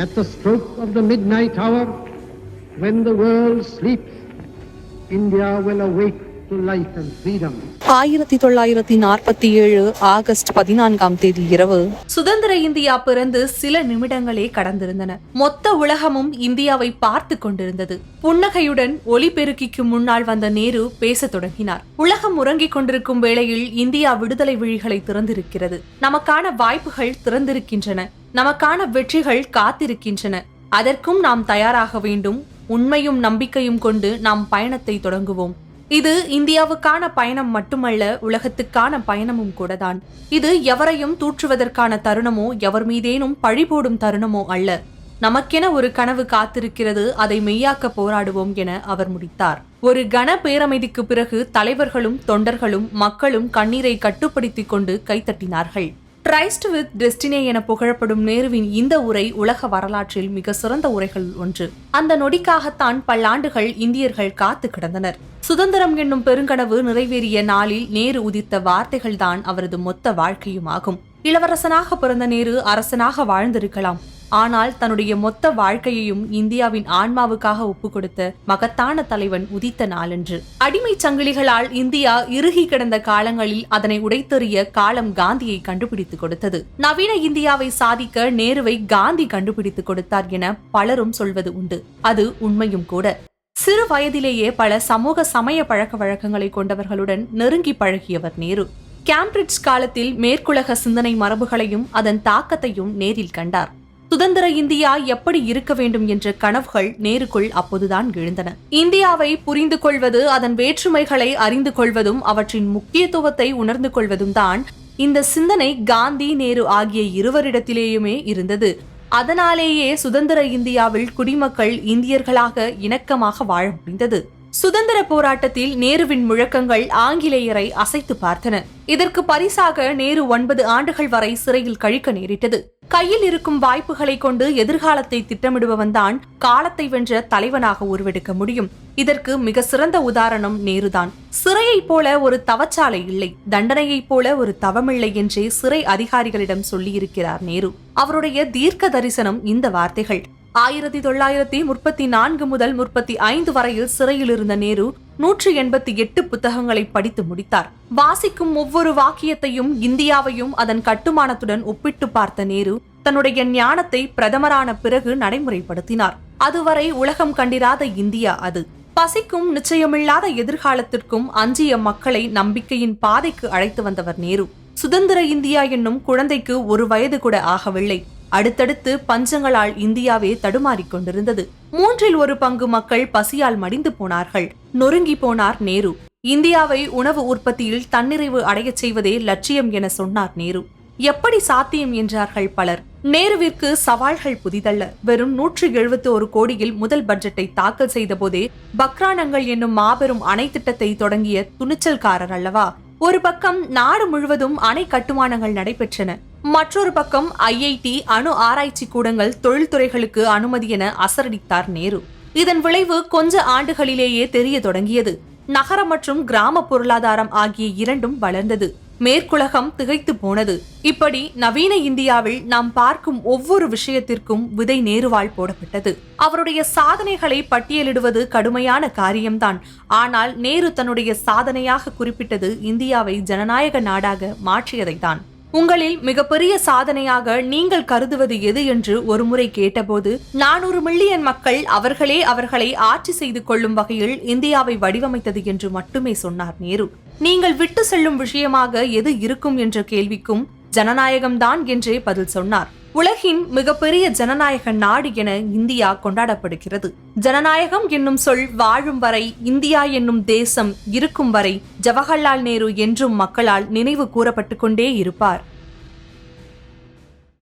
At the stroke of the midnight hour, when the world sleeps, India will awake ஆயிரத்தி தொள்ளாயிரத்தி நாற்பத்தி ஏழு August பதினான்காம் தேதி இரவு சுதந்திர இந்தியா பிறந்து சில நிமிடங்களே கடந்திருந்தன. மொத்த உலகமும் இந்தியாவை பார்த்து கொண்டிருந்தது. புன்னகையுடன் ஒலிபெருக்கிக்கு முன்னால் வந்த நேரு பேசத் தொடங்கினார். உலகம் உறங்கிக் கொண்டிருக்கும் வேளையில் இந்தியா விடுதலை விழிகளை திறந்திருக்கிறது. நமக்கான வாய்ப்புகள் திறந்திருக்கின்றன. நமக்கான வெற்றிகள் காத்திருக்கின்றன. அதற்கும் நாம் தயாராக வேண்டும். உண்மையும் நம்பிக்கையும் கொண்டு நாம் பயணத்தை தொடங்குவோம். இது இந்தியாவுக்கான பயணம் மட்டுமல்ல உலகத்துக்கான பயணமும் கூடதான். இது எவரையும் தூற்றுவதற்கான தருணமோ எவர் மீதேனும் பழி போடும் தருணமோ அல்ல. நமக்கென ஒரு கனவு காத்திருக்கிறது அதை மெய்யாக்க போராடுவோம் என அவர் முடித்தார். ஒரு கன பேரமைதிக்கு பிறகு தலைவர்களும் தொண்டர்களும் மக்களும் கண்ணீரை கட்டுப்படுத்திக் கொண்டு கைத்தட்டினார்கள். ட்ரைஸ்ட் வித் டெஸ்டினே என புகழப்படும் நேருவின் இந்த உரை உலக வரலாற்றில் மிக சிறந்த உரைகள் ஒன்று. அந்த நொடிக்காகத்தான் பல்லாண்டுகள் இந்தியர்கள் காத்து கிடந்தனர். சுதந்திரம் என்னும் பெருங்கனவு நிறைவேறிய நாளில் நேரு உதித்த வார்த்தைகள்தான் அவரது மொத்த வாழ்க்கையும் ஆகும். இளவரசனாக பிறந்த நேரு அரசனாக வாழ்ந்திருக்கலாம். ஆனால் தன்னுடைய மொத்த வாழ்க்கையையும் இந்தியாவின் ஆன்மாவுக்காக ஒப்பு கொடுத்த மகத்தான தலைவன் உதித்த நாளன்று. அடிமை சங்கிலிகளால் இந்தியா இறுகி கிடந்த காலங்களில் அதனை உடைத்தெறிய காலம் காந்தியை கண்டுபிடித்துக் கொடுத்தது. நவீன இந்தியாவை சாதிக்க நேருவை காந்தி கண்டுபிடித்துக் கொடுத்தார் என பலரும் சொல்வது உண்டு. அது உண்மையும் கூட. சிறு வயதிலேயே பல சமூக சமய பழக்க வழக்கங்களை கொண்டவர்களுடன் நெருங்கி பழகியவர் நேரு. கேம்பிரிட்ஜ் காலத்தில் மேற்குலக சிந்தனை மரபுகளையும் அதன் தாக்கத்தையும் நேரில் கண்டார். சுதந்திர இந்தியா எப்படி இருக்க வேண்டும் என்ற கனவுகள் நேருக்குள் அப்போதுதான் எழுந்தன. இந்தியாவை புரிந்து கொள்வது அதன் வேற்றுமைகளை அறிந்து கொள்வதும் அவற்றின் முக்கியத்துவத்தை உணர்ந்து கொள்வதும் தான் இந்த சிந்தனை காந்தி நேரு ஆகிய இருவரிடத்திலேயுமே இருந்தது. அதனாலேயே சுதந்திர இந்தியாவில் குடிமக்கள் இந்தியர்களாக இணக்கமாக வாழ முடிந்தது. சுதந்திர போராட்டத்தில் நேருவின் முழக்கங்கள் ஆங்கிலேயரை அசைத்து பார்த்தன. இதற்கு பரிசாக நேரு ஒன்பது ஆண்டுகள் வரை சிறையில் கழிக்க நேரிட்டது. கையில் இருக்கும் வாய்ப்புகளை கொண்டு எதிர்காலத்தை திட்டமிடுபவன் தான் காலத்தை வென்ற தலைவனாக உருவெடுக்க முடியும். இதற்கு மிக சிறந்த உதாரணம் நேருதான். சிறையைப் போல ஒரு தவச்சாலை இல்லை. தண்டனையைப் போல ஒரு தவமில்லை என்றே சிறை அதிகாரிகளிடம் சொல்லியிருக்கிறார் நேரு. அவருடைய தீர்க்க தரிசனம் இந்த வார்த்தைகள். ஆயிரத்தி தொள்ளாயிரத்தி முப்பத்தி நான்கு முதல் முப்பத்தி ஐந்து வரையில் சிறையில் இருந்த நேரு நூற்றி எண்பத்தி எட்டு புத்தகங்களை படித்து முடித்தார். வாசிக்கும் ஒவ்வொரு வாக்கியத்தையும் இந்தியாவையும் அதன் கட்டுமானத்துடன் ஒப்பிட்டு பார்த்த நேரு தன்னுடைய ஞானத்தை பிரதமரான பிறகு நடைமுறைப்படுத்தினார். அதுவரை உலகம் கண்டிராத இந்தியா அது. பசிக்கும் நிச்சயமில்லாத எதிர்காலத்திற்கும் அஞ்சிய மக்களை நம்பிக்கையின் பாதைக்கு அழைத்து வந்தவர் நேரு. சுதந்திர இந்தியா என்னும் குழந்தைக்கு ஒரு வயது கூட ஆகவில்லை. அடுத்தடுத்து பஞ்சங்களால் இந்தியாவே தடுமாறிக் கொண்டிருந்தது. மூன்றில் ஒரு பங்கு மக்கள் பசியால் மடிந்து போனார்கள். நொறுங்கி போனார் நேரு. இந்தியாவை உணவு உற்பத்தியில் தன்னிறைவு அடையச் செய்வதே லட்சியம் என சொன்னார் நேரு. எப்படி சாத்தியம் என்றார்கள் பலர். நேருவிற்கு சவால்கள் புதிதல்ல. வெறும் நூற்றி எழுபத்தி ஒரு கோடியில் முதல் பட்ஜெட்டை தாக்கல் செய்த போதே பக்ரானங்கள் என்னும் மாபெரும் அணை திட்டத்தை தொடங்கிய துணிச்சல்காரர் அல்லவா? ஒரு பக்கம் நாடு முழுவதும் அணை கட்டுமானங்கள் நடைபெற்றன. மற்றொரு பக்கம் ஐஐடி அணு ஆராய்ச்சி கூடங்கள் தொழில்துறைகளுக்கு அனுமதி என அசரடித்தார் நேரு. இதன் விளைவு கொஞ்ச ஆண்டுகளிலேயே தெரிய தொடங்கியது. நகர மற்றும் கிராம பொருளாதாரம் ஆகிய இரண்டும் வளர்ந்தது. மேற்குலகம் திகைத்து போனது. இப்படி நவீன இந்தியாவில் நாம் பார்க்கும் ஒவ்வொரு விஷயத்திற்கும் விதை நேருவால் போடப்பட்டது. அவருடைய சாதனைகளை பட்டியலிடுவது கடுமையான காரியம்தான். ஆனால் நேரு தன்னுடைய சாதனையாக குறிப்பிட்டது இந்தியாவை ஜனநாயக நாடாக மாற்றியதைத்தான். உங்களில் மிகப்பெரிய சாதனையாக நீங்கள் கருதுவது எது என்று ஒருமுறை கேட்டபோது நானூறு மில்லியன் மக்கள் அவர்களே அவர்களை ஆட்சி செய்து கொள்ளும் வகையில் இந்தியாவை வடிவமைத்தது என்று மட்டுமே சொன்னார் நேரு. நீங்கள் விட்டு செல்லும் விஷயமாக எது இருக்கும் என்ற கேள்விக்கும் ஜனநாயகம்தான் என்றே பதில் சொன்னார். உலகின் மிகப்பெரிய ஜனநாயக நாடு என இந்தியா கொண்டாடப்படுகிறது. ஜனநாயகம் என்னும் சொல் வாழும் வரை இந்தியா என்னும் தேசம் இருக்கும் வரை ஜவஹர்லால் நேரு என்றும் மக்களால் நினைவு கூறப்பட்டு கொண்டே இருப்பார்.